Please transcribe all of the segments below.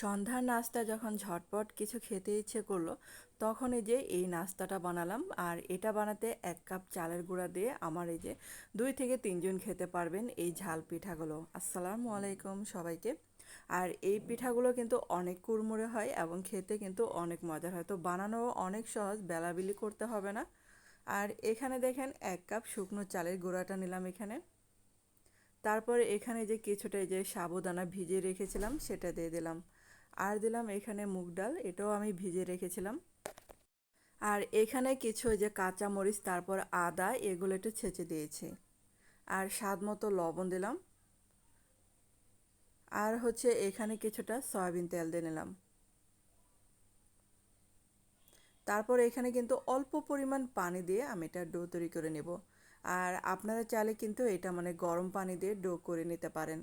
সন্ধ্যার নাস্তা যখন ঝটপট কিছু খেতে ইচ্ছে করল তখন এই যে এই নাস্তাটা বানালাম। আর এটা বানাতে এক কাপ চালের গুঁড়া দিয়ে আমার এই যে দুই থেকে তিনজন খেতে পারবেন এই ঝাল পিঠাগুলো। আসসালামু আলাইকুম সবাইকে। আর এই পিঠাগুলো কিন্তু অনেক কুড়মুড়ে হয় এবং খেতে কিন্তু অনেক মজার হয়। তো বানানো অনেক সহজ, বেলাবিলি করতে হবে না। আর এখানে দেখেন এক কাপ শুকনো চালের গুঁড়াটা নিলাম এখানে। তারপরে এখানে যে কিছুটা যে সাবুদানা ভিজিয়ে রেখেছিলাম, সেটা দিয়ে দিলাম। আর দিলাম এখানে মুগ ডাল, এটাও আমি ভিজে রেখেছিলাম। আর এখানে কিছু যে কাঁচা মরিচ তারপর আদা, এগুলো একটু ছেঁচে দিয়েছি। আর স্বাদ মতো লবণ দিলাম। আর হচ্ছে এখানে কিছুটা সয়াবিন তেল দিয়ে নিলাম। তারপর এখানে কিন্তু অল্প পরিমাণ পানি দিয়ে আমি এটা ডো তৈরি করে নেব। আর আপনারা চাইলে কিন্তু এটা মানে গরম পানি দিয়ে ডো করে নিতে পারেন।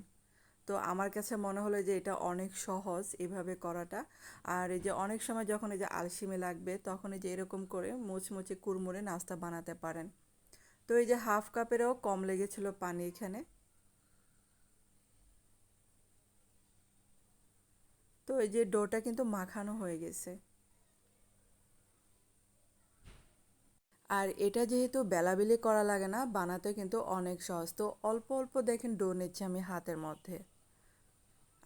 তো আমার কাছে মনে হলো যে এটা অনেক সহজ এভাবে করাটা। আর এই যে অনেক সময় যখন এই যে আলসিমে লাগবে, তখন এই যে এরকম করে মুচমুচে কুরমুরে নাস্তা বানাতে পারেন। তো এই যে হাফ কাপেরও কম লেগেছিল পানি এখানে। তো এই যে ডোটা কিন্তু মাখানো হয়ে গেছে। আর এটা যেহেতু বেলাবেলি করা লাগে না, বানাতে কিন্তু অনেক সহজ। তো অল্প অল্প দেখেন ডো নিচ্ছি আমি হাতের মধ্যে।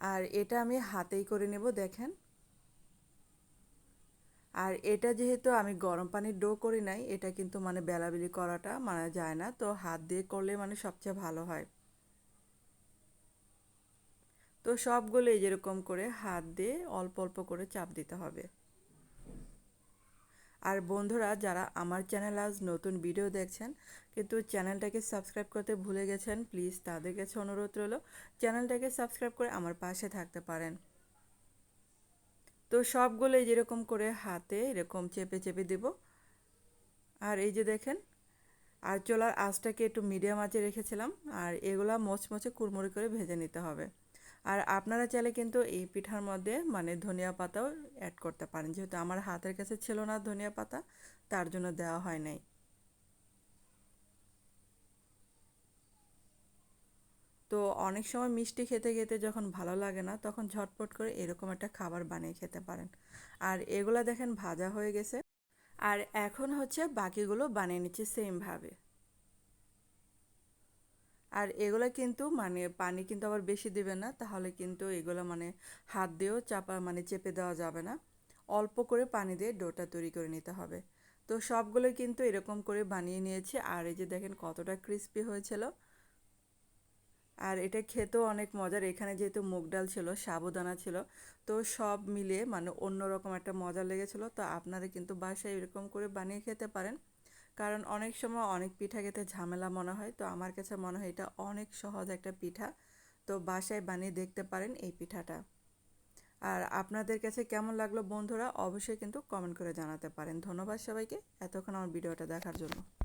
আর এটা আমি হাতেই করে নেব, দেখেন। আর এটা যেহেতু আমি গরম পানির ডো করি নাই, এটা কিন্তু মানে বেলাবেলি করাটা মানা যায় না। তো হাত দিয়ে করলে মানে সবচেয়ে ভালো হয়। তো সবগুলো যেরকম করে হাত দিয়ে অল্প অল্প করে চাপ দিতে হবে। আর বন্ধুরা, যারা আমার চ্যানেল আজ নতুন ভিডিও দেখছেন, কিন্তু চ্যানেলটাকে সাবস্ক্রাইব করতে ভুলে গেছেন, প্লিজ তাদের কাছে অনুরোধ রইল, চ্যানেলটাকে সাবস্ক্রাইব করে আমার পাশে থাকতে পারেন। তো সবগুলোই যেরকম করে হাতে এরকম চেপে চেপে দেব। আর এই যে দেখেন, আর চোলার আঁচটাকে একটু মিডিয়াম আঁচে রেখেছিলাম, আর এগুলা মচমচে কুড়মুড়ি করে ভেজে নিতে হবে। আর আপনারা চাইলে কিন্তু এই পিঠার মধ্যে মানে ধনিয়া পাতাও অ্যাড করতে পারেন। যেহেতু আমার হাতের কাছে ছিল না ধনিয়া পাতা, তার জন্য দেওয়া হয় নাই। তো অনেক সময় মিষ্টি খেতে খেতে যখন ভালো লাগে না, তখন ঝটপট করে এরকম একটা খাবার বানিয়ে খেতে পারেন। আর এগুলা দেখেন ভাজা হয়ে গেছে। আর এখন হচ্ছে বাকিগুলো বানিয়ে নিচ্ছি সেমভাবে আর এগুলো কিন্তু মানে পানি কিন্তু আবার বেশি দেবে না, তাহলে কিন্তু এগুলো মানে হাত দিয়েও চাপা মানে চেপে দেওয়া যাবে না। অল্প করে পানি দিয়ে ডোটা তৈরি করে নিতে হবে। তো সবগুলো কিন্তু এরকম করে বানিয়ে নিয়েছি, আর এই যে দেখেন কতটা ক্রিস্পি হয়েছিল। আর এটা খেতেও অনেক মজার, এখানে যেহেতু মুগ ডাল ছিল, সাবুদানা ছিল, তো সব মিলিয়ে মানে অন্যরকম একটা মজা লেগেছিল। তো আপনারা কিন্তু বাসায় এরকম করে বানিয়ে খেতে পারেন। কারণ অনেক সময় অনেক পিঠা খেতে ঝামেলা মনে হয়, তো আমার কাছে মনে হয় এটা অনেক সহজ একটা পিঠা। তো বাসায় বানিয়ে দেখতে পারেন এই পিঠাটা। আর আপনাদের কাছে কেমন লাগল বন্ধুরা, অবশ্যই কিন্তু কমেন্ট করে জানাতে পারেন। ধন্যবাদ সবাইকে, এতক্ষণ আমার ভিডিওটা দেখার জন্য।